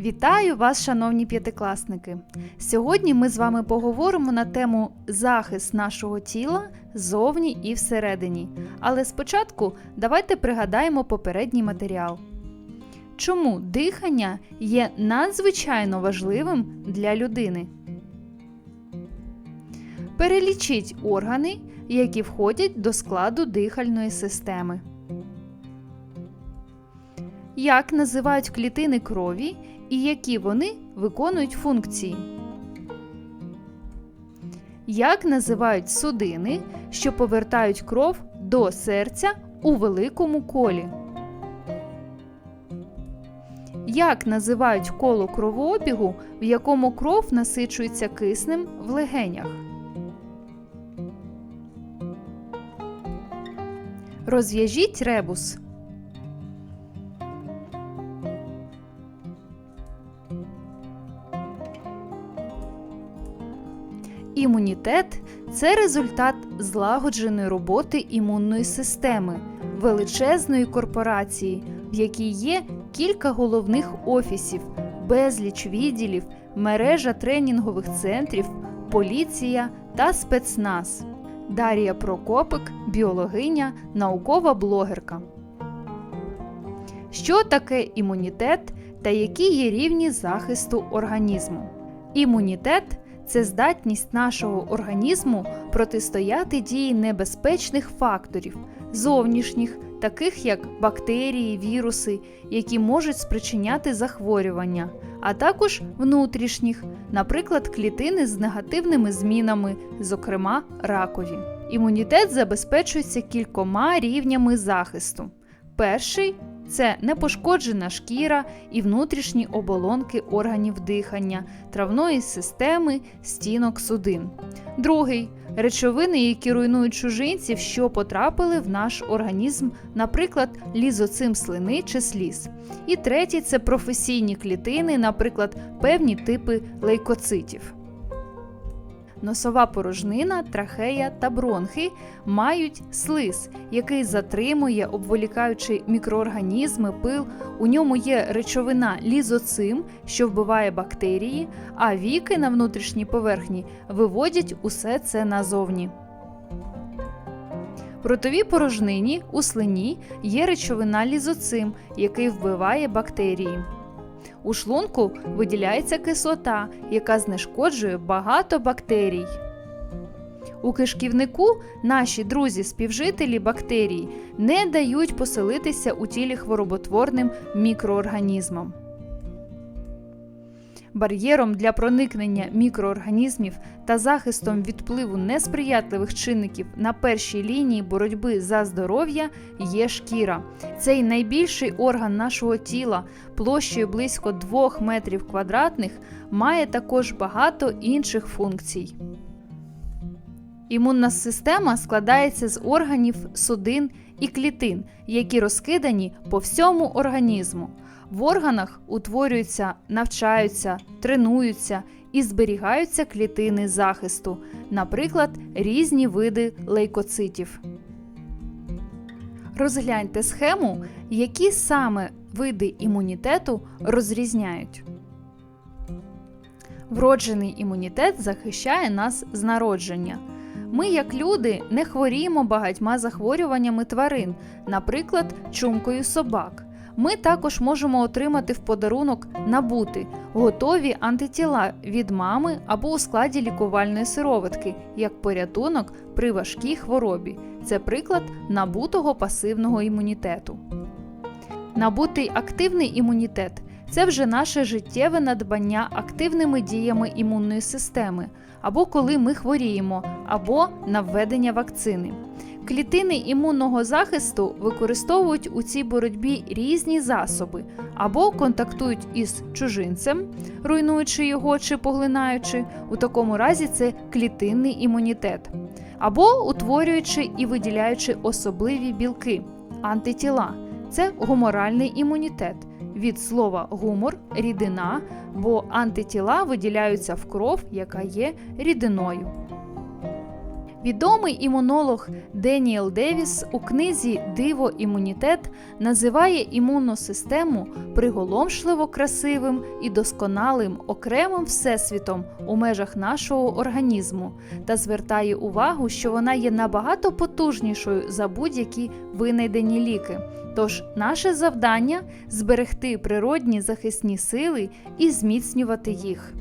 Вітаю вас, шановні п'ятикласники! Сьогодні ми з вами поговоримо на тему захист нашого тіла зовні і всередині. Але спочатку давайте пригадаємо попередній матеріал. Чому дихання є надзвичайно важливим для людини? Перелічіть органи, які входять до складу дихальної системи. Як називають клітини крові і які вони виконують функції? Як називають судини, що повертають кров до серця у великому колі? Як називають коло кровообігу, в якому кров насичується киснем в легенях? Розв'яжіть ребус. Імунітет це результат злагодженої роботи імунної системи, величезної корпорації, в якій є кілька головних офісів, безліч відділів, мережа тренінгових центрів, поліція та спецназ. Дарія Прокопик, біологиня, наукова блогерка. Що таке імунітет та які є рівні захисту організму? Імунітет це здатність нашого організму протистояти дії небезпечних факторів, зовнішніх, таких як бактерії, віруси, які можуть спричиняти захворювання, а також внутрішніх, наприклад, клітини з негативними змінами, зокрема ракові. Імунітет забезпечується кількома рівнями захисту. Перший це непошкоджена шкіра і внутрішні оболонки органів дихання, травної системи, стінок судин. Другий речовини, які руйнують чужинців, що потрапили в наш організм, наприклад, лізоцим слини чи сліз. І третій це професійні клітини, наприклад, певні типи лейкоцитів. Носова порожнина, трахея та бронхи мають слиз, який затримує, обволікаючи мікроорганізми, пил. У ньому є речовина лізоцим, що вбиває бактерії, а віки на внутрішній поверхні виводять усе це назовні. В ротовій порожнині у слині є речовина лізоцим, який вбиває бактерії. У шлунку виділяється кислота, яка знешкоджує багато бактерій. У кишківнику наші друзі-співжителі бактерій не дають поселитися у тілі хвороботворним мікроорганізмам. Бар'єром для проникнення мікроорганізмів та захистом від впливу несприятливих чинників на першій лінії боротьби за здоров'я є шкіра. Цей найбільший орган нашого тіла площею близько 2 метрів квадратних має також багато інших функцій. Імунна система складається з органів, судин і клітин, які розкидані по всьому організму. В органах утворюються, навчаються, тренуються і зберігаються клітини захисту, наприклад, різні види лейкоцитів. Розгляньте схему, які саме види імунітету розрізняють. Вроджений імунітет захищає нас з народження. Ми, як люди, не хворіємо багатьма захворюваннями тварин, наприклад, чумкою собак. Ми також можемо отримати в подарунок набути готові антитіла від мами або у складі лікувальної сироватки, як порятунок при важкій хворобі. Це приклад набутого пасивного імунітету. Набутий активний імунітет це вже наше життєве надбання активними діями імунної системи, або коли ми хворіємо, або на введення вакцини. Клітини імунного захисту використовують у цій боротьбі різні засоби або контактують із чужинцем, руйнуючи його чи поглинаючи, у такому разі це клітинний імунітет, або утворюючи і виділяючи особливі білки, антитіла це гуморальний імунітет. Від слова гумор рідина, бо антитіла виділяються в кров, яка є рідиною. Відомий імунолог Деніел Девіс у книзі Диво імунітет називає імунну систему приголомшливо красивим і досконалим окремим всесвітом у межах нашого організму та звертає увагу, що вона є набагато потужнішою за будь-які винайдені ліки. Тож наше завдання зберегти природні захисні сили і зміцнювати їх.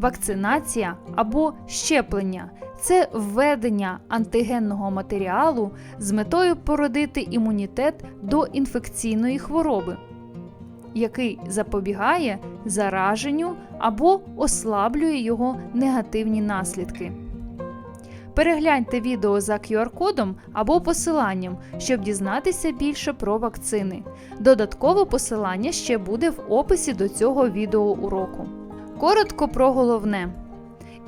Вакцинація або щеплення це введення антигенного матеріалу з метою породити імунітет до інфекційної хвороби, який запобігає зараженню або ослаблює його негативні наслідки. Перегляньте відео за QR-кодом або посиланням, щоб дізнатися більше про вакцини. Додаткове посилання ще буде в описі до цього відеоуроку. Коротко про головне.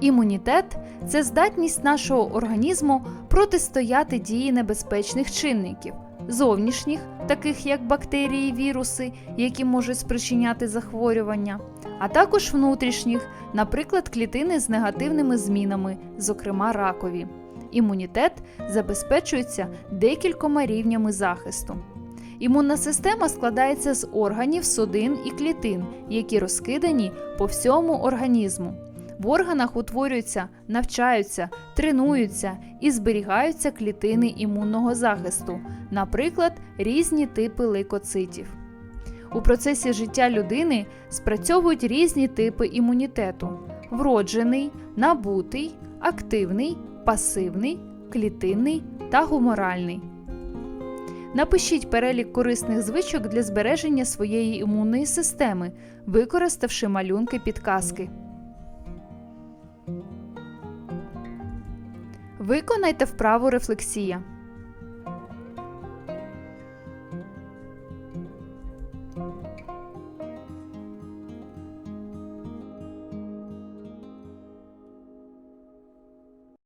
Імунітет це здатність нашого організму протистояти дії небезпечних чинників, зовнішніх, таких як бактерії, віруси, які можуть спричиняти захворювання, а також внутрішніх, наприклад, клітини з негативними змінами, зокрема ракові. Імунітет забезпечується декількома рівнями захисту. Імунна система складається з органів, судин і клітин, які розкидані по всьому організму. В органах утворюються, навчаються, тренуються і зберігаються клітини імунного захисту, наприклад, різні типи лейкоцитів. У процесі життя людини спрацьовують різні типи імунітету: вроджений, набутий, активний, пасивний, клітинний та гуморальний. Напишіть перелік корисних звичок для збереження своєї імунної системи, використавши малюнки підказки. Виконайте вправу рефлексія.